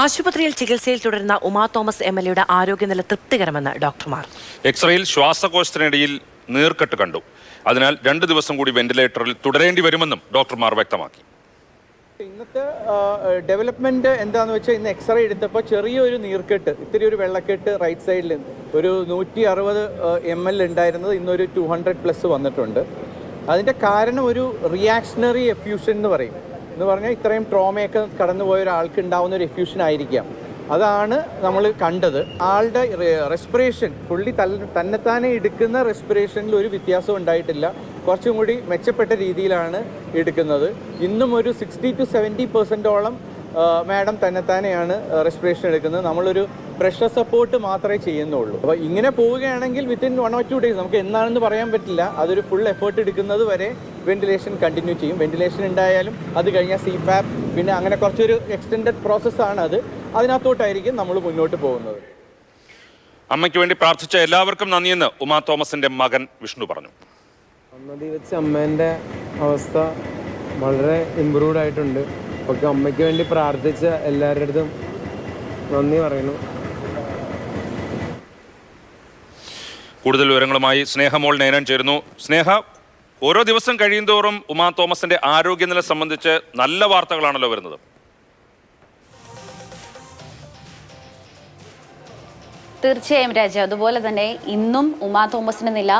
ആശുപത്രിയിൽ ചികിത്സയിൽ തുടരുന്ന ഉമാ തോമസ് എം എൽ എയുടെ ആരോഗ്യനില തൃപ്തികരമെന്ന് ഡോക്ടർമാർ എക്സ്റേയിൽ ശ്വാസകോശത്തിനിടയിൽ നീർക്കെട്ട് കണ്ടു. അതിനാൽ രണ്ട് ദിവസം കൂടി വെന്റിലേറ്ററിൽ തുടരേണ്ടി വരുമെന്നും ഡോക്ടർമാർ വ്യക്തമാക്കി. ഇന്നത്തെ ഡെവലപ്മെന്റ് എന്താന്ന് വെച്ചാൽ ഇന്ന് എക്സ്റേ എടുത്തപ്പോൾ ചെറിയൊരു നീർക്കെട്ട് ഇത്തിരി ഒരു വെള്ളക്കെട്ട് റൈറ്റ് സൈഡിൽ ഒരു നൂറ്റി അറുപത് എം എൽ ഉണ്ടായിരുന്നത് ഇന്നൊരു ടു ഹൺഡ്രഡ് പ്ലസ് വന്നിട്ടുണ്ട്. അതിന്റെ കാരണം ഒരു റിയാക്ഷണറി എഫ്യൂഷൻ എന്ന് പറയും. എന്ന് പറഞ്ഞാൽ ഇത്രയും ട്രോമയൊക്കെ കടന്നുപോയ ഒരാൾക്ക് ഉണ്ടാവുന്ന ഒരു എഫ്യൂഷൻ ആയിരിക്കാം. അതാണ് നമ്മൾ കണ്ടത്. ആളുടെ റെസ്പിറേഷൻ പുള്ളി തന്നെത്താനെ എടുക്കുന്ന റെസ്പിറേഷനിൽ ഒരു വ്യത്യാസം ഉണ്ടായിട്ടില്ല. കുറച്ചും കൂടി മെച്ചപ്പെട്ട രീതിയിലാണ് എടുക്കുന്നത്. ഇന്നും ഒരു സിക്സ്റ്റി ടു സെവന്റി പെർസെന്റോളം മാഡം തന്നെത്താനെയാണ് റെസ്പിറേഷൻ എടുക്കുന്നത്. നമ്മളൊരു പ്രഷർ സപ്പോർട്ട് മാത്രമേ ചെയ്യുന്നുള്ളൂ. അപ്പോൾ ഇങ്ങനെ പോവുകയാണെങ്കിൽ within one or two days നമുക്ക് എന്താണെന്ന് പറയാൻ പറ്റില്ല. അതൊരു ഫുൾ എഫേർട്ട് എടുക്കുന്നത് വരെ വെന്റിലേഷൻ കണ്ടിന്യൂ ചെയ്യും. വെന്റിലേഷൻ ഉണ്ടായാലും അത് കഴിഞ്ഞാൽ സി പാപ്പ് പിന്നെ അങ്ങനെ കുറച്ചൊരു എക്സ്റ്റെൻഡഡ് പ്രോസസ്സാണ് അത്. അതിനകത്തോട്ടായിരിക്കും നമ്മൾ മുന്നോട്ട് പോകുന്നത്. അമ്മയ്ക്ക് വേണ്ടി പ്രാർത്ഥിച്ച എല്ലാവർക്കും നന്ദിയെന്ന് ഉമാ തോമസിന്റെ മകൻ വിഷ്ണു പറഞ്ഞു. അന്നതി വെച്ച് അമ്മേന്റെ അവസ്ഥ വളരെ ഇമ്പ്രൂവ്ഡ് ആയിട്ടുണ്ട്. ഒക്കെ അമ്മയ്ക്ക് വേണ്ടി പ്രാർത്ഥിച്ച എല്ലാവരുടെ അടുത്തും നന്ദി പറയുന്നു. കൂടുതൽ വിവരങ്ങളുമായി സ്നേഹമോൾ നേനൻ ചേരുന്നു. സ്നേഹ ഓരോ ദിവസം കഴിയുന്തോറും ഉമാ തോമസിന്റെ ആരോഗ്യനില സംബന്ധിച്ച് നല്ല വാർത്തകളാണല്ലോ വരുന്നത്. തീർച്ചയായും രാജ അതുപോലെ തന്നെ ഇന്നും ഉമാ തോമസിന്റെ നില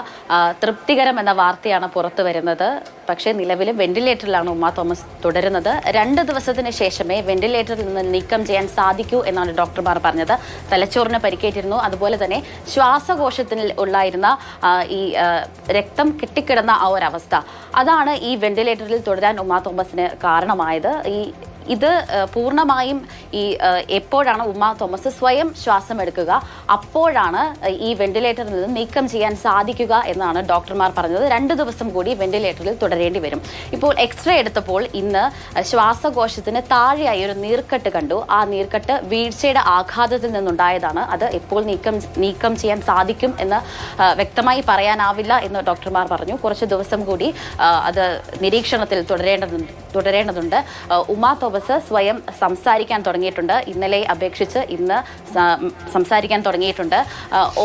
തൃപ്തികരം എന്ന വാർത്തയാണ് പുറത്തു വരുന്നത്. പക്ഷേ നിലവിൽ വെന്റിലേറ്ററിലാണ് ഉമാ തോമസ് തുടരുന്നത്. രണ്ട് ദിവസത്തിന് ശേഷമേ വെന്റിലേറ്ററിൽ നിന്ന് നീക്കം ചെയ്യാൻ സാധിക്കൂ എന്നാണ് ഡോക്ടർമാർ പറഞ്ഞത്. തലച്ചോറിന് പരിക്കേറ്റിരുന്നു. അതുപോലെ തന്നെ ശ്വാസകോശത്തിൽ ഉള്ളായിരുന്ന ഈ രക്തം കെട്ടിക്കിടന്ന ആ ഒരവസ്ഥ. അതാണ് ഈ വെന്റിലേറ്ററിൽ തുടരാൻ ഉമാ തോമസിന് കാരണമായത്. ഈ ഇത് പൂർണമായും ഈ എപ്പോഴാണ് ഉമ്മ തോമസ് സ്വയം ശ്വാസം എടുക്കുക അപ്പോഴാണ് ഈ വെന്റിലേറ്ററിൽ നിന്ന് നീക്കം ചെയ്യാൻ സാധിക്കുക എന്നാണ് ഡോക്ടർമാർ പറഞ്ഞത്. രണ്ട് ദിവസം കൂടി വെന്റിലേറ്ററിൽ തുടരേണ്ടി വരും. ഇപ്പോൾ എക്സ്റേ എടുത്തപ്പോൾ ഇന്ന് ശ്വാസകോശത്തിന് താഴെയായി ഒരു നീർക്കെട്ട് കണ്ടു. ആ നീർക്കെട്ട് വീഴ്ചയുടെ ആഘാതത്തിൽ നിന്നുണ്ടായതാണ്. അത് എപ്പോൾ നീക്കം നീക്കം ചെയ്യാൻ സാധിക്കും എന്ന് വ്യക്തമായി പറയാനാവില്ല എന്ന് ഡോക്ടർമാർ പറഞ്ഞു. കുറച്ച് ദിവസം കൂടി അത് നിരീക്ഷണത്തിൽ തുടരേണ്ടതുണ്ട് തുടരേണ്ടതുണ്ട്. ഉമാ തോമസ് സ്വയം സംസാരിക്കാൻ തുടങ്ങിയിട്ടുണ്ട്. ഇന്നലെ അപേക്ഷിച്ച് ഇന്ന് സംസാരിക്കാൻ തുടങ്ങിയിട്ടുണ്ട്.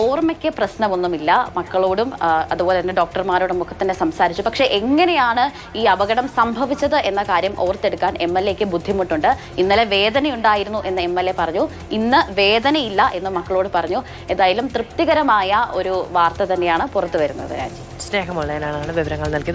ഓർമ്മയ്ക്ക് പ്രശ്നമൊന്നുമില്ല. മക്കളോടും അതുപോലെ തന്നെ ഡോക്ടർമാരോടും ഒക്കെ തന്നെ സംസാരിച്ചു. പക്ഷേ എങ്ങനെയാണ് ഈ അപകടം സംഭവിച്ചത് എന്ന കാര്യം ഓർത്തെടുക്കാൻ എം എൽ എക്ക് ബുദ്ധിമുട്ടുണ്ട്. ഇന്നലെ വേദനയുണ്ടായിരുന്നു എന്ന് എം എൽ എ പറഞ്ഞു. ഇന്ന് വേദനയില്ല എന്ന് മക്കളോട് പറഞ്ഞു. ഏതായാലും തൃപ്തികരമായ ഒരു വാർത്ത തന്നെയാണ് പുറത്തു വരുന്നത് രാജി. സ്നേഹമുള്ളതിനാണ് വിവരങ്ങൾ നൽകിയത്.